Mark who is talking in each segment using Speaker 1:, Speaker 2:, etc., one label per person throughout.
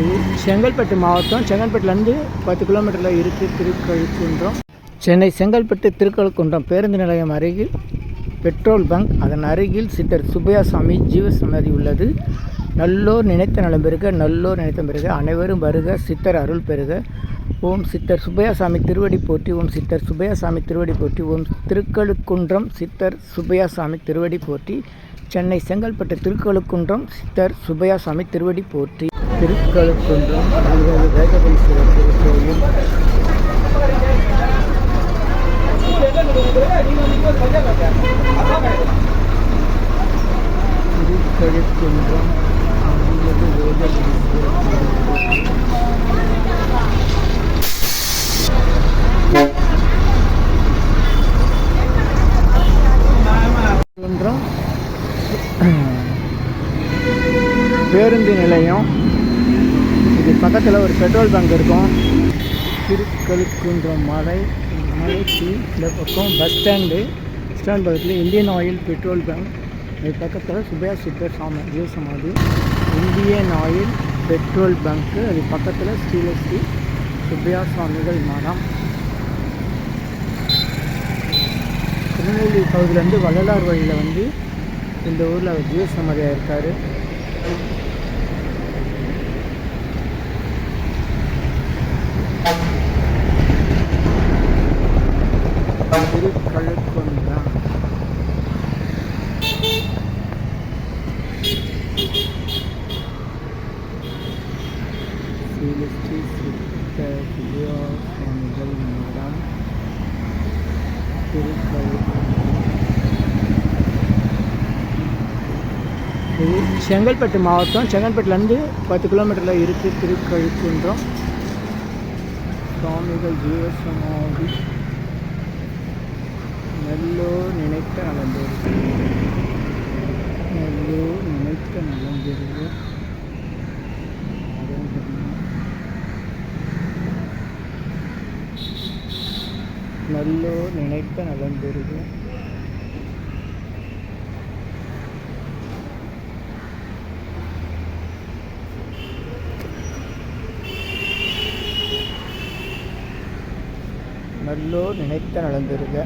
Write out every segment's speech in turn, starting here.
Speaker 1: இது செங்கல்பட்டு மாவட்டம் செங்கல்பட்டுலேருந்து பத்து கிலோமீட்டரில் இருக்குது திருக்கழுக்குன்றம். சென்னை செங்கல்பட்டு திருக்கழுக்குன்றம் பேருந்து நிலையம் அருகில் பெட்ரோல் பங்க். அதன் அருகில் சித்தர் சுப்பையாசாமி ஜீவசமாதி உள்ளது. நல்லோர் நினைத்த நலம் பெருக நல்லோர் நினைத்த பெருக அனைவரும் வருக சித்தர் அருள் பெறுக. ஓம் சித்தர் சுப்பையாசாமி திருவடி போற்றி ஓம் சித்தர் சுப்பையாசாமி திருவடி போற்றி ஓம் திருக்கழுக்குன்றம் சித்தர் சுப்பையாசாமி திருவடி போற்றி சென்னை செங்கல்பட்டு திருக்கழுக்குன்றம் சித்தர் சுப்பையாசாமி திருவடி போற்றி. திருக்கழுக்குன்றம் அருள்மிகு வேகவீஸ்வரர் பேருந்து நிலையம். இது பக்கத்தில் ஒரு பெட்ரோல் பங்க் இருக்கும். திருக்கழுக்குன்ற மலை மலைக்கு இந்த பக்கம் பஸ் ஸ்டாண்டு ஸ்டாண்ட் பக்கத்தில் இந்தியன் ஆயில் பெட்ரோல் பங்க் இது பக்கத்தில் சுபையா சித்தர் சாமி ஜீவ சமாதி. இந்தியன் ஆயில் பெட்ரோல் பங்க்கு அது பக்கத்தில் ஸ்ரீலஸ்ரீ சுப்பையா சுவாமிகள் மடம். திருநெல்வேலி பகுதியிலேருந்து வள்ளலார் வழியில் வந்து இந்த ஊரில் அவர் ஜீவ சமாதியாக இருக்கார். திருக்கழுக்குன்றம் ஸ்ரீலஸ்ரீ சித்த விஜயா சுவாமிகள் மடம் செங்கல்பட்டு மாவட்டம் செங்கல்பட்டுலேருந்து பத்து கிலோமீட்டரில் இருக்குது திருக்கழுக்குன்றம். சுவாமிகள் ஜீவசமாதி. நல்லோர் நினைத்த நலம்பெருகு நல்லோர் நினைத்த நலம்பெருகு நல்லோர் நினைத்த நலம்பெருகு நல்லோ நினைத்த நடந்திருக்க.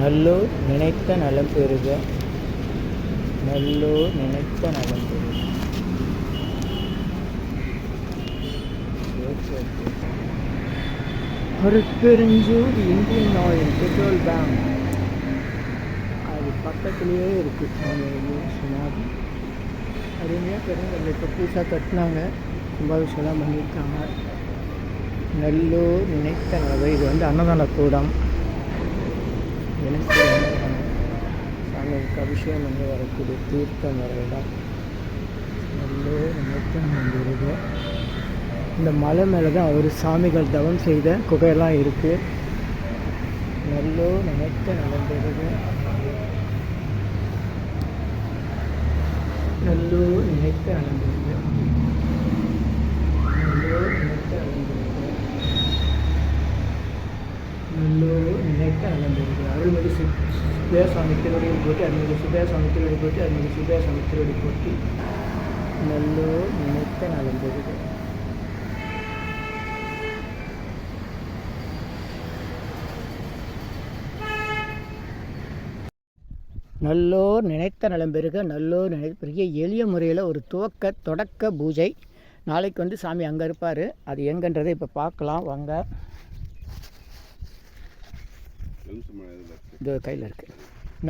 Speaker 1: நல்லோ நினைத்த நலம் பெறுக நல்லோ நினைத்த நலம் பெறுக அருட்பெருஞ்சூர் இந்தியன் ஆயில் பெட்ரோல் பேங்க் அது பக்கத்துலேயே இருக்குது சுமார் அருமையாக பெருங்கல் இப்போ புதுசாக கட்டினாங்க. கும்பாபிஷேகம் பண்ணியிருக்காங்க. நல்லூர் நினைத்த நகை இது வந்து அன்னதான கூடம் எனக்கு சாமிக்கு அபிஷேகம் பண்ணி வரக்கூடிய தீர்த்தம் வர இடம். நல்லூர் நினைத்த நம்பிருது இந்த மலை மேலே தான் அவர் சாமிகள் தவம் செய்த குகையெல்லாம் இருக்குது நல்லூர் நினைத்த நடந்திருது நல்லூர் நினைத்த நடந்திருக்கு நல்லூர் நினைத்த நடந்திருக்கு நல்லூர் நினைத்த நடந்திருக்கு அருள்மிகு சு சுபேசாமி திருவடியில் போட்டு அருள்மிகு சுபேசாமி திருவடி போட்டு அருள்மிகு சுபேசாமி திருவடி போட்டு நல்லூர் நினைத்த நடந்திருக்கு நல்லோர் நினைத்த நலம் பெருக நல்லோர் நினைத்த பெருக எளிய முறையில் ஒரு துவக்க தொடக்க பூஜை. நாளைக்கு வந்து சாமி அங்கே இருப்பார். அது எங்கன்றதை இப்போ பார்க்கலாம். வாங்க. இது கையில் இருக்குது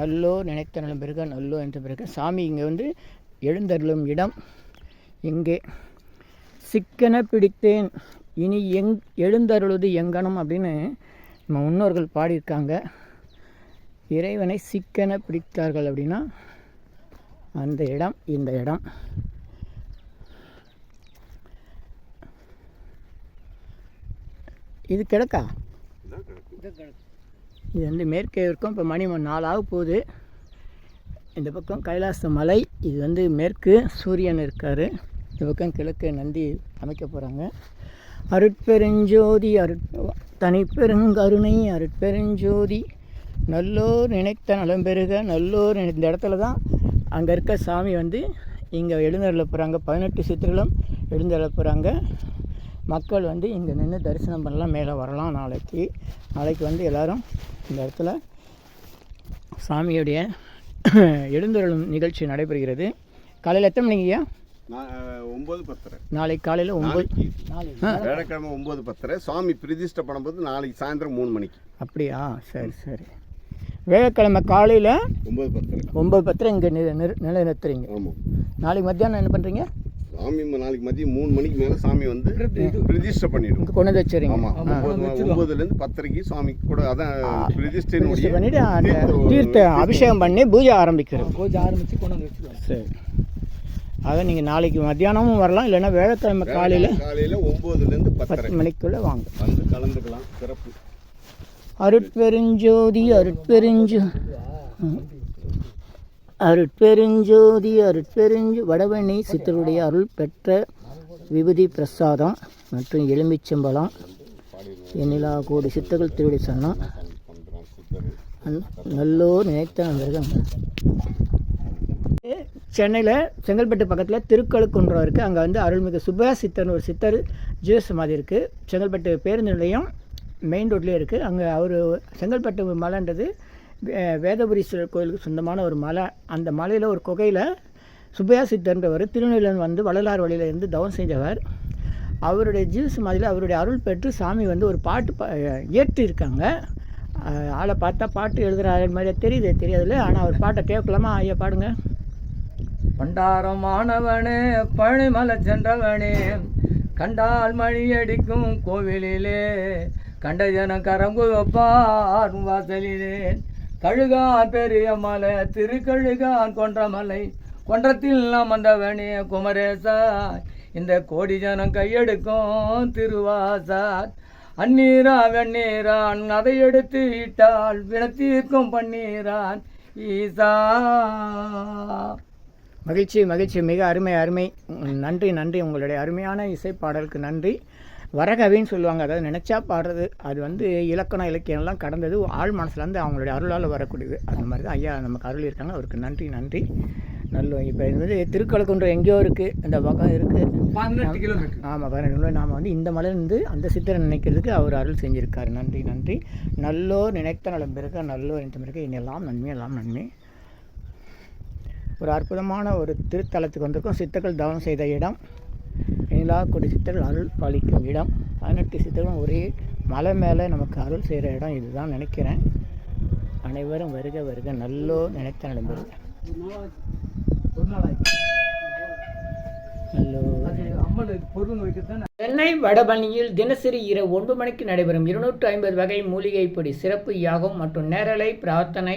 Speaker 1: நல்லோர் நினைத்த நலம் பெருக நல்லோ என்ற பிறகு சாமி இங்கே வந்து எழுந்தருளும் இடம் இங்கே. சிக்கன பிடித்தேன். இனி எங் எழுந்தருளுது எங்கனம் அப்படின்னு நம்ம முன்னோர்கள் பாடியிருக்காங்க. இறைவனை சிக்கன பிடித்தார்கள் அப்படின்னா அந்த இடம் இந்த இடம். இது கிழக்கா? இது வந்து மேற்கே இருக்கும். இப்போ மணி மணி நாலு ஆக போகுது. இந்த பக்கம் கைலாச மலை இது வந்து மேற்கு சூரியன் இருக்கார். இந்த பக்கம் கிழக்கு நந்தி அமைக்க போகிறாங்க அருட்பெருஞ்சோதி அருட் தனிப்பெருங்கருணை அருட்பெருஞ்சோதி. நல்லோர் நினைத்த நலம் பெருக நல்லோர் இந்த இடத்துல தான் அங்கே இருக்க சாமி வந்து இங்கே எழுந்தருள போகிறாங்க பதினெட்டு சித்திரங்களும் எழுந்தருள போகிறாங்க மக்கள் வந்து இங்கே நின்று தரிசனம் பண்ணலாம். மேலே வரலாம் நாளைக்கு. நாளைக்கு வந்து எல்லாரும் இந்த இடத்துல சாமியுடைய எழுந்தருளும் நிகழ்ச்சி நடைபெறுகிறது. காலையில் எத்தனை மணிங்கய்யா?
Speaker 2: ஒன்பது பத்தரை.
Speaker 1: நாளைக்கு காலையில் ஒம்பது
Speaker 2: நாளைக்கு. வேலைக்கிழமை ஒன்பது பத்தரை. சுவாமி பிரதிஷ்டை பண்ணும்போது நாளைக்கு சாயந்தரம் மூணு மணிக்கு.
Speaker 1: அப்படியா? சரி சரி. வேலைக்கிழமை காலையில்
Speaker 2: ஒன்பது பத்தரை.
Speaker 1: ஒம்பது பத்திரம் இங்கே நிலைநிறுத்துறீங்க
Speaker 2: ஆமாம்
Speaker 1: நாளைக்கு மத்தியானம் என்ன பண்ணுறீங்க
Speaker 2: சாமி நாளைக்கு மதியம் மூணு மணிக்கு மேலே சாமி வந்து பிரதிஷ்டை பண்ணிடும்.
Speaker 1: இங்கே கொண்டு வந்து வச்சுறீங்க
Speaker 2: ஆமாம் ஒன்பது ஒன்பதுலேருந்து பத்தரைக்கு சாமி கூட அதான் பிரதிஷ்டையினுடைய
Speaker 1: பண்ணிவிட்டு அந்த
Speaker 2: தீர்த்த-
Speaker 1: அபிஷேகம் பண்ணி பூஜை ஆரம்பிக்கிறோம்.
Speaker 3: பூஜை ஆரம்பித்து கொண்டு வந்து வச்சுக்கலாம்
Speaker 1: சரி. அதை நீங்கள் நாளைக்கு மத்தியானமும் வரலாம் இல்லைன்னா வேலைக்கிழமை காலையில்
Speaker 2: காலையில் ஒன்பதுலேருந்து பத்தரை.
Speaker 1: பத்து மணிக்குள்ளே வாங்க.
Speaker 2: வந்து கலந்துக்கலாம் சிறப்பு.
Speaker 1: அருட்பெருஞ்சோதி அருட்பெருஞ்சு. அருட்பெருஞ்சோதி அருட்பெருஞ்சு. வடவணி சித்தருடைய அருள் பெற்ற விபூதி பிரசாதம் மற்றும் எலுமிச்சம்பழம் எண்ணிலா கோடி சித்தர்கள் திருவிடி சொன்னோம் நல்லோர் நினைத்த நண்பர்கள் சென்னையில் செங்கல்பட்டு பக்கத்தில் திருக்கழுக்குன்றம் இருக்குது அங்கே வந்து அருள்மிகு சுப்பையா சித்தர்னு ஒரு சித்தர் ஜீவ சமாதி இருக்குது செங்கல்பட்டு பேருந்து நிலையம் மெயின் ரோட்லேயே இருக்குது அங்கே அவர் செங்கல்பட்டு மலைன்றது வே- வேதபுரீஸ்வரர் கோயிலுக்கு சொந்தமான ஒரு மலை. அந்த மலையில் ஒரு குகையில் சுப்பையா சித்தன்றவர் திருநெல்வேலன் வந்து வள்ளலார் வழியிலேருந்து தவம் செஞ்சவர். அவருடைய ஜீவ சமாதியில் அவருடைய அருள் பெற்று சாமி வந்து ஒரு பாட்டு பா இயற்றிருக்காங்க. ஆளை பார்த்தா பாட்டு எழுதுகிறாரு மாதிரியே தெரியுது தெரியாதுல்ல. ஆனால் அவர் பாட்டை கேட்கலாமா? ஐயா பாடுங்க.
Speaker 3: பண்டாரமானவனே பழனிமலை சென்றவனே கண்டால் மணி அடிக்கும் கோவிலிலே கண்ட கரங்குவப்பான் வாசலினேன் கழுகான் பெரிய மலை திருக்கழுகான் கொன்ற மலை. கொன்றத்தில் வந்தவனே குமரேசா இந்த கோடி ஜனம் கையெடுக்கும் திருவாசார் அந்நீரா வெண்ணீரான் அதை எடுத்து இட்டால் வினத்தீர்க்கும் பன்னீரான் ஈசா.
Speaker 1: மகிழ்ச்சி மகிழ்ச்சி. மிக அருமை அருமை. நன்றி நன்றி. உங்களுடைய அருமையான இசைப்பாடலுக்கு நன்றி. வரகவின்னு சொல்லுவாங்க. அதாவது நினச்சா பாடுறது. அது வந்து இலக்கணம் இலக்கியம்லாம் கடந்தது ஆள் மனசுலேருந்து அவங்களுடைய அருளால் வரக்கூடியது. அந்த மாதிரி தான் ஐயா நமக்கு அருள் இருக்காங்க அவருக்கு நன்றி நன்றி. நல்ல இப்போ இது வந்து திருக்கழுக்குன்றம் எங்கேயோ இருக்குது இந்த பக்கம் இருக்குது ஆமாம் பதினெட்டு நாம் வந்து இந்த மலையிலிருந்து அந்த சித்தரை நினைக்கிறதுக்கு அவர் அருள் செஞ்சிருக்காரு. நன்றி நன்றி. நல்லோர் நினைத்த நலம் பிறகு நல்லோர் நினைத்த பிறகு இனியெல்லாம் நன்மை எல்லாம் நன்மை. ஒரு அற்புதமான ஒரு திருத்தலத்துக்கு வந்திருக்கோம். சித்தர்கள் தவம் செய்த இடம். நிலா கொடி சித்தர்கள் அருள் பாலிக்கும் இடம். பதினெட்டு சித்தர்களும் ஒரே மலை மேலே நமக்கு அருள் செய்கிற இடம் இதுதான் நினைக்கிறேன். அனைவரும் வருக வருக. நல்லோ நினைத்த நலம் சென்னை வடபணியில் தினசரி இரவு ஒன்பது மணிக்கு நடைபெறும் இருநூற்று ஐம்பது வகை மூலிகைப்படி சிறப்பு யாகம் மற்றும் நேரலை பிரார்த்தனை